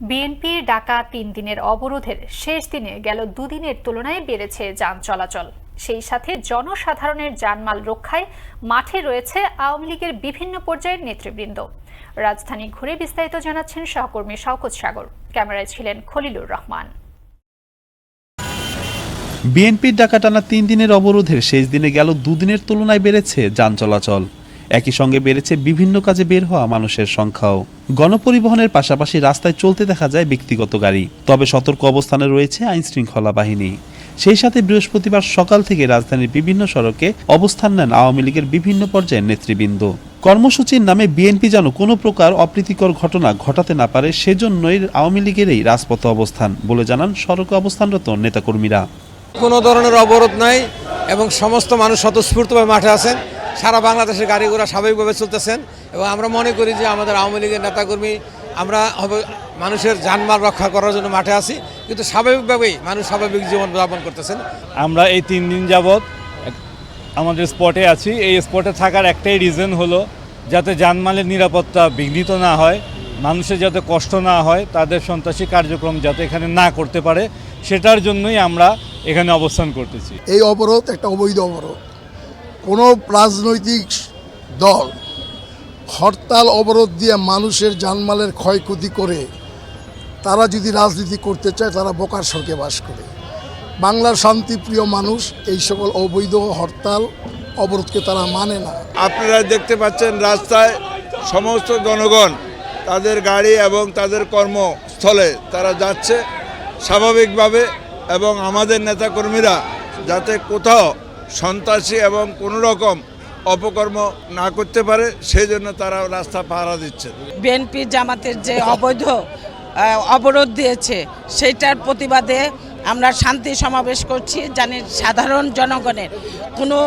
বিএনপির ডাকা তিন দিনের অবরোধের শেষ দিনে গেল দুদিনের তুলনায় বেড়েছে যান চলাচল। সেই সাথে জনসাধারণের জানমাল রক্ষায় মাঠে রয়েছে আওয়ামী লীগের বিভিন্ন পর্যায়ের নেতৃবৃন্দ। রাজধানী ঘুরে বিস্তারিত জানাচ্ছেন সহকর্মী শওকত সাগর। ক্যামেরায় ছিলেন খলিলুর রহমান। বিএনপির ডাকা টানা তিন দিনের অবরোধের শেষ দিনে গেল দুদিনের তুলনায় বেড়েছে যান চলাচল। একই সঙ্গে বেড়েছে বিভিন্ন কাজে বের হওয়া মানুষের সংখ্যাও। গণপরিবহনের পাশাপাশি রাস্তায় চলতে দেখা যায় ব্যক্তিগত গাড়ি। তবে সতর্ক অবস্থানে রয়েছে আইন শৃঙ্খলা বাহিনী। সেই সাথে বৃহস্পতিবার সকাল থেকে রাজধানীর বিভিন্ন সড়কে অবস্থান নেন আওয়ামী লীগের বিভিন্ন পর্যায়ের নেতৃবৃন্দ। কর্মসূচির নামে বিএনপি যেন কোনো প্রকার অপ্রীতিকর ঘটনা ঘটাতে না পারে, সেজন্যই আওয়ামী লীগের এই রাজপথে অবস্থান, বলে জানান সড়কে অবস্থানরত নেতাকর্মীরা। কোনো ধরনের অবরোধ নাই এবং সমস্ত মানুষ স্বতঃস্ফূর্তভাবে মাঠে আছেন। সারা বাংলাদেশের গাড়ি ঘোড়া স্বাভাবিকভাবে চলতেছেন এবং আমরা মনে করি যে আমাদের আওয়ামী লীগের নেতাকর্মী আমরা হবে মানুষের জানমাল রক্ষা করার জন্য মাঠে আছি কিন্তু স্বাভাবিকভাবেই মানুষ স্বাভাবিক জীবন যাপন করতেছেন। আমরা এই তিন দিন যাবৎ এক- আমাদের স্পটে আছি। এই স্পটে থাকার একটাই রিজন হলো যাতে জানমালের নিরাপত্তা বিঘ্নিত না হয় মানুষের যাতে কষ্ট না হয় তাদের সন্ত্রাসী কার্যক্রম যাতে এখানে না করতে পারে সেটার জন্যই আমরা এখানে অবস্থান করতেছি। এই অবরোধ একটা অবৈধ অবরোধ। কোনো রাজনৈতিক দল হরতাল অবরোধ দিয়ে মানুষের জানমালের ক্ষয়ক্ষতি করে তারা যদি রাজনীতি করতে চায়, তারা বোকার সড়কে বাস করে। বাংলার শান্তিপ্রিয় মানুষ এই সকল অবৈধ হরতাল অবরোধকে তারা মানে না। আপনারা দেখতে পাচ্ছেন রাস্তায় সমস্ত জনগণ তাদের গাড়ি এবং তাদের কর্মস্থলে তারা যাচ্ছে স্বাভাবিকভাবে এবং আমাদের নেতাকর্মীরা যাতে কোথাও সন্ত্রাসী এবং কোনো রকম অপকর্ম না করতে পারে সেই জন্য তারা রাস্তা পাহারা দিচ্ছে। বিএনপি জামাতের যে অবৈধ অবরোধ দিয়েছে সেইটার প্রতিবাদে আমরা শান্তি সমাবেশ করছি জানি সাধারণ জনগণের কোনো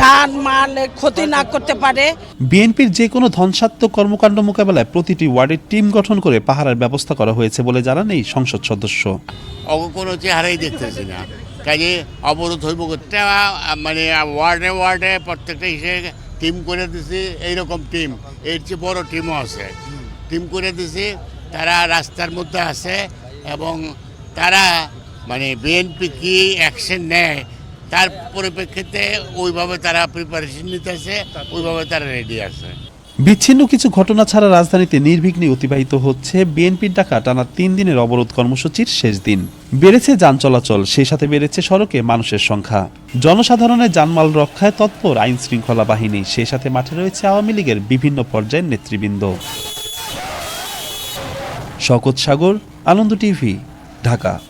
যান মাল ক্ষতি না করতে পারে। বিএনপির যে কোনো ধ্বংসাত্মক কর্মকাণ্ড মোকাবেলায় প্রতিটি ওয়ার্ডের টিম গঠন করে পাহারার ব্যবস্থা করা হয়েছে বলে জানান এই সংসদ সদস্য। অগ কোনো চেহারাই দেখতেছি না। কাজে অবরোধ হইব করতে মানে ওয়ার্ডে ওয়ার্ডে প্রত্যেকটা হিসেবে টিম করে দিছি, এইরকম টিম। এর চেয়ে বড় টিমও আছে। টিম করে দিছি, তারা রাস্তার মধ্যে আছে এবং তারা মানে বিএনপি কি অ্যাকশন নেয়, তার পরিপ্রেক্ষিতে ওইভাবে তারা প্রিপারেশন নিতেছে, ওইভাবে তারা রেডি আছে। বিচ্ছিন্ন কিছু ঘটনা ছাড়া রাজধানীতে নির্বিঘ্নে অতিবাহিত হচ্ছে বিএনপির ডাকা টানা তিন দিনের অবরোধ কর্মসূচির শেষ দিন। বেড়েছে যান চলাচল, সেই সাথে বেড়েছে সড়কে মানুষের সংখ্যা। জনসাধারণের জানমাল রক্ষায় তৎপর আইন শৃঙ্খলা বাহিনী, সেই সাথে মাঠে রয়েছে আওয়ামী লীগের বিভিন্ন পর্যায়ের নেতৃবৃন্দ। শকত সাগর, আনন্দ টিভি, ঢাকা।